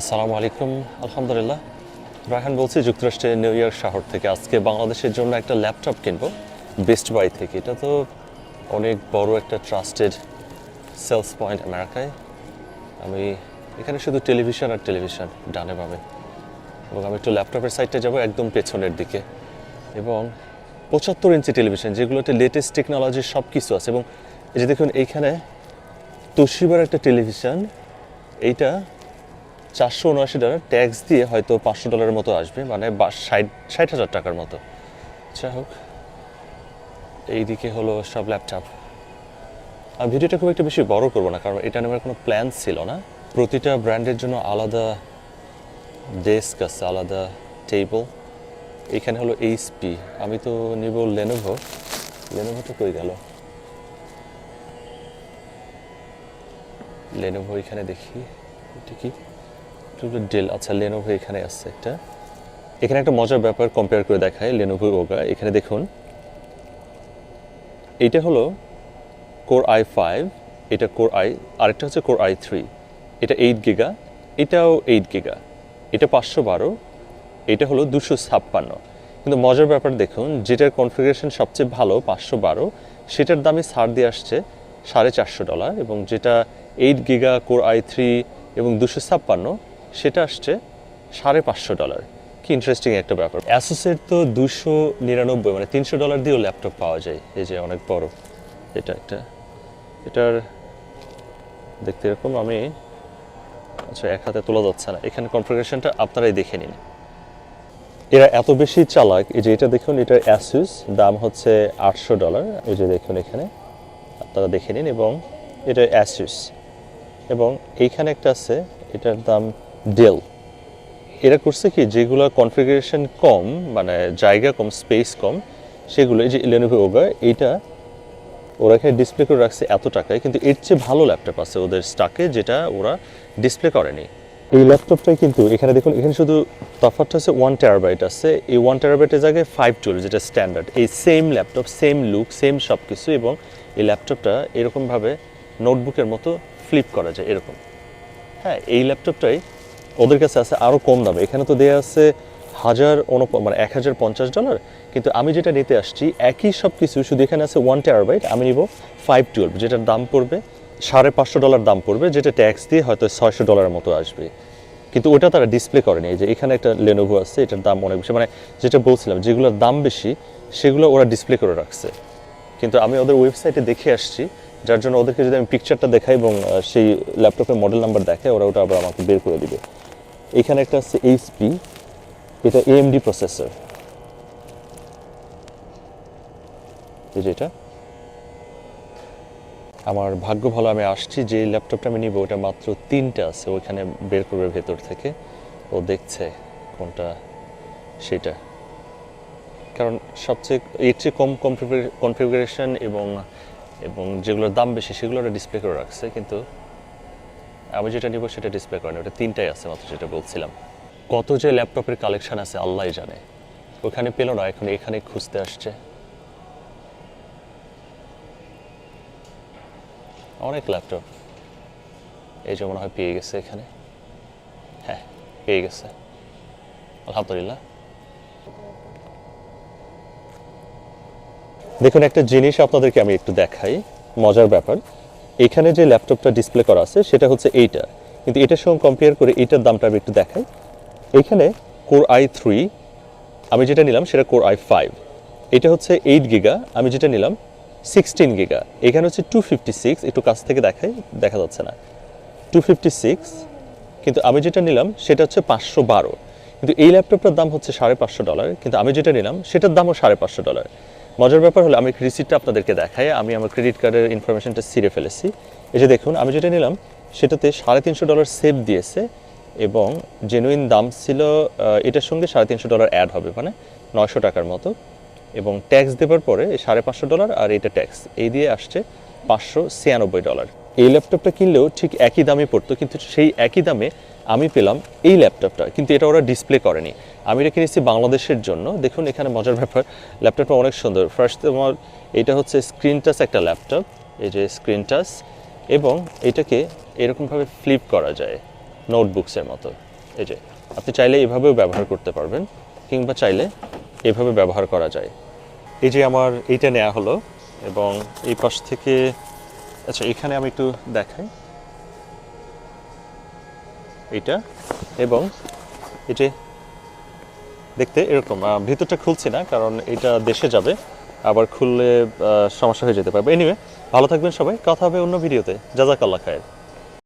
আসসালামু আলাইকুম। আলহামদুলিল্লাহ। রায়হান বলছি, যুক্তরাষ্ট্রের নিউ ইয়র্ক শহর থেকে। আজকে বাংলাদেশের জন্য একটা ল্যাপটপ কিনবো বেস্ট বাই থেকে। এটা তো অনেক বড় একটা ট্রাস্টেড সেলস পয়েন্ট আমেরিকায় আমি এখানে শুধু টেলিভিশন আর টেলিভিশন ডানে পাবে এবং আমি একটু ল্যাপটপের সাইডটা যাব একদম পেছনের দিকে। এবং পঁচাত্তর ইঞ্চি টেলিভিশন, যেগুলোতে লেটেস্ট টেকনোলজির সব কিছু আছে। এবং এই যে দেখুন, এইখানে তোশিবার একটা টেলিভিশন, এইটা চারশো উনআশি ডলার ট্যাক্স দিয়ে হয়তো পাঁচশো ডলারের মতো আসবে মানে ষাট ষাট হাজার টাকার মতো। যাই হোক, এইদিকে হলো সব ল্যাপটপ আর ভিডিওটা খুব একটা বেশি বড় করব না, কারণ এটা নেওয়ার কোনো প্ল্যান ছিল না। প্রতিটা ব্র্যান্ডের জন্য আলাদা ডেস্ক আছে, আলাদা টেবল এখানে হলো এইচপি আমি তো নিব লেনোভো লেনোভো তো কই গেল? লেনোভো এখানে দেখি, এটা কি? ডেল আচ্ছা লেনোভো এখানে আছে একটা। এখানে একটা মজার ব্যাপার কম্পেয়ার করে দেখায় লেনোভো ওগা। এখানে দেখুন, এইটা হলো কোর আই ফাইভ এটা কোর আই আরেকটা হচ্ছে কোর আই থ্রি এটা এইট গিগা এটাও এইট গিগা এটা পাঁচশো বারো, এটা হলো দুশো ছাপ্পান্ন। কিন্তু মজার ব্যাপার দেখুন, যেটার কনফিগারেশন সবচেয়ে ভালো, পাঁচশো বারো, সেটার দামে ছাড় দিয়ে আসছে সাড়ে চারশো ডলার এবং যেটা eight giga core i three এবং দুশো ছাপ্পান্ন সেটা আসছে সাড়ে পাঁচশো ডলার। কি ইন্টারেস্টিং একটা ব্যাপার। অ্যাসোসের তো দুশো নিরানব্বই মানে তিনশো ডলার দিয়েও ল্যাপটপ পাওয়া যায়। এই যে অনেক বড়। এটা একটা, এটার দেখতে এরকম, আমি আচ্ছা এক হাতে তোলা যাচ্ছে না। এখানে কনফিগারেশনটা আপনারাই দেখে নিন। এরা এত বেশি চালাক, এই যে এটা দেখুন এটার অ্যাসুস দাম হচ্ছে আটশো ডলার। এই যে দেখুন এখানে, আপনারা দেখে নিন, এবং এটা অ্যাসুস এবং এইখানে একটা আছে, এটার দাম ডেল এরা করছে কি, যেগুলো কনফিগারেশন কম মানে জায়গা কম স্পেস কম, সেগুলো এই যে লেনোভো ওগা এইটা ওরা এখানে ডিসপ্লে করে রাখছে এত টাকায়, কিন্তু এর চেয়ে ভালো ল্যাপটপ আছে ওদের স্টাকে যেটা ওরা ডিসপ্লে করেনি। এই ল্যাপটপটাই কিন্তু এখানে দেখুন, এখানে শুধু তফাৎটা হচ্ছে ওয়ান টেরাবাইট আছে, এই ওয়ান টেরাবাইটের জায়গায় ফাইভ টুয়েলভ যেটা স্ট্যান্ডার্ড এই same laptop same look same সব কিছু এবং এই ল্যাপটপটা এরকমভাবে নোটবুকের মতো ফ্লিপ করা যায়, এরকম। হ্যাঁ এই ল্যাপটপটাই ওদের কাছে আছে আরও কম দামে। এখানে তো দেয়া আছে হাজার অনুপ মানে এক হাজার পঞ্চাশ ডলার কিন্তু আমি যেটা নিতে আসছি, একই সব কিছু শুধু এখানে আছে ওয়ান টেরাবাইট আমি নিব ফাইভ টুয়েলভ যেটার দাম পড়বে, সাড়ে পাঁচশো ডলার দাম পড়বে, যেটা ট্যাক্স দিয়ে হয়তো ছয়শো ডলারের মতো আসবে। কিন্তু ওটা তারা ডিসপ্লে করেনি যে এখানে একটা লেনোভো আছে, এটার দাম অনেক বেশি। মানে যেটা বলছিলাম, যেগুলোর দাম বেশি, সেগুলো ওরা ডিসপ্লে করে রাখছে। কিন্তু আমি ওদের ওয়েবসাইটে দেখে আসছি, যার জন্য ওদেরকে যদি আমি পিকচারটা দেখাই এবং সেই ল্যাপটপের মডেল নাম্বার দেখাই, ওরা ওটা আবার আমাকে বের করে দিবে। এখানে একটা আছে এইচপি এটা এএমডি প্রসেসর এই যে এটা। আমার ভাগ্য ভালো, আমি আসছি, যে ল্যাপটপটা আমি নিব, ওটা মাত্র তিনটে আছে, ওইখানে বের করবে ভেতর থেকে। ও দেখছে কোনটা, সেটা। কারণ সবচেয়ে, এর চেয়ে কম কনফিগারেশন এবং এবং যেগুলোর দাম বেশি, সেগুলো ডিসপ্লে করে রাখছে, কিন্তু আমি যেটা নিব সেটা ডিসপ্লে করে ওটা তিনটাই আছে মাত্র যেটা বলছিলাম। কত যে ল্যাপটপের কালেকশন আছে আল্লাহ জানে। ওখানে পেল না, এখন এখানে খুঁজতে আসছে। অনেক ল্যাপটপ। এই যে মনে হয় পেয়ে গেছে এখানে। হ্যাঁ পেয়ে গেছে। আলহামদুলিল্লাহ। দেখুন, একটা জিনিস আপনাদেরকে আমি একটু দেখাই। মজার ব্যাপার। এখানে যে ল্যাপটপটা ডিসপ্লে করা আছে, সেটা হচ্ছে এইটা। কিন্তু এটার সঙ্গে কম্পেয়ার করে এইটার দামটা আমি একটু দেখাই। এখানে কোর আই থ্রি আমি যেটা নিলাম সেটা কোর আই ফাইভ এটা হচ্ছে এইট গিগা আমি যেটা নিলাম সিক্সটিন গিগা এখানে হচ্ছে টু ফিফটি সিক্স একটু কাছ থেকে দেখাই, দেখা যাচ্ছে না। টু ফিফটি সিক্স কিন্তু আমি যেটা নিলাম সেটা হচ্ছে পাঁচশো বারো। কিন্তু এই ল্যাপটপটার দাম হচ্ছে সাড়ে পাঁচশো ডলার, কিন্তু আমি যেটা নিলাম সেটার দামও সাড়ে পাঁচশো ডলার। মজার ব্যাপার হলো, আমি রিসিপ্টটা আপনাদেরকে দেখাই, আমি আমার ক্রেডিট কার্ডের ইনফরমেশনটা ছিঁড়ে ফেলেছি। এই যে দেখুন, আমি যেটা নিলাম, সেটাতে সাড়ে তিনশো ডলার সেভ দিয়েছে এবং জেনুইন দাম ছিল এটার সঙ্গে সাড়ে তিনশো ডলার অ্যাড হবে মানে নয়শো টাকার মতো। এবং ট্যাক্স দেওয়ার পরে সাড়ে পাঁচশো ডলার আর এটা ট্যাক্স এই দিয়ে আসছে পাঁচশো ছিয়ানব্বই ডলার এই ল্যাপটপটা কিনলেও ঠিক একই দামে পড়তো, কিন্তু সেই একই দামে আমি পেলাম এই ল্যাপটপটা, কিন্তু এটা ওরা ডিসপ্লে করেনি। আমি এটা কিনেছি বাংলাদেশের জন্য। দেখুন, এখানে মজার ব্যাপার, ল্যাপটপটা অনেক সুন্দর। ফার্স্ট আমার এটা হচ্ছে স্ক্রিন টাচ একটা ল্যাপটপ, এই যে স্ক্রিন টাচ এবং এটাকে এরকমভাবে ফ্লিপ করা যায় নোটবুকসের মতো। এই যে, আপনি চাইলে এভাবেও ব্যবহার করতে পারবেন, কিংবা চাইলে এভাবে ব্যবহার করা যায়। এই যে আমার, এইটা নেওয়া হলো, এবং এই পাশ থেকে আচ্ছা এখানে আমি একটু দেখাই। এইটা এবং এটি দেখতে এরকম ভিতরটা খুলছি না, কারণ এটা দেশে যাবে, আবার খুললে সমস্যা হয়ে যেতে পারবে এনিওয়ে ভালো থাকবেন সবাই, কথা হবে অন্য ভিডিওতে। জাজাকাল্লা খায়ের।